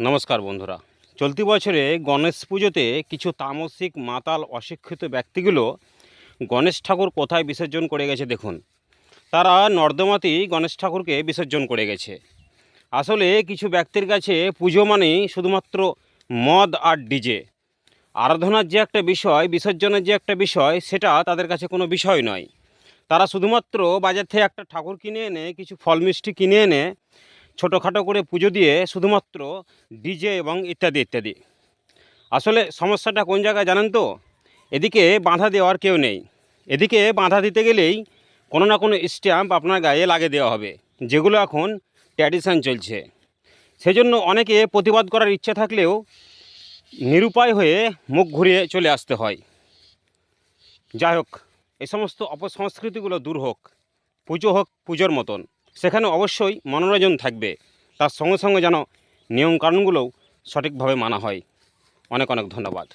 নমস্কার বন্ধুরা। চলতি বছরে গণেশ পুজোতে কিছু তামসিক, মাতাল, অশিক্ষিত ব্যক্তিগুলো গণেশ ঠাকুর কোথায় বিসর্জন করে গেছে দেখুন। তারা নর্দমাতেই গণেশ ঠাকুরকে বিসর্জন করে গেছে। আসলে কিছু ব্যক্তির কাছে পুজো মানেই শুধুমাত্র মদ আর ডিজে। আরাধনার যে একটা বিষয়, বিসর্জনের যে একটা বিষয়, সেটা তাদের কাছে কোনো বিষয় নয়। তারা শুধুমাত্র বাজার থেকে একটা ঠাকুর কিনে এনে, কিছু ফল মিষ্টি কিনে এনে ছোটোখাটো করে পুজো দিয়ে শুধুমাত্র ডিজে এবং ইত্যাদি ইত্যাদি। আসলে সমস্যাটা কোন জায়গায় জানেন তো? এদিকে বাঁধা দেওয়ার কেউ নেই। এদিকে বাঁধা দিতে গেলেই কোনো না কোনো স্ট্যাম্প আপনার গায়ে লাগিয়ে দেওয়া হবে, যেগুলো এখন ট্র্যাডিশান চলছে। সেজন্য অনেকে প্রতিবাদ করার ইচ্ছে থাকলেও নিরুপায় হয়ে মুখ ঘুরিয়ে চলে আসতে হয়। যাই হোক এই সমস্ত অপসংস্কৃতিগুলো দূর হোক, পুজো হোক পুজোর মতন। সেখানে অবশ্যই মনোরঞ্জন থাকবে। তার সঙ্গে সঙ্গে যেন নিয়মকানুনগুলোও সঠিকভাবে মানা হয়। অনেক অনেক ধন্যবাদ।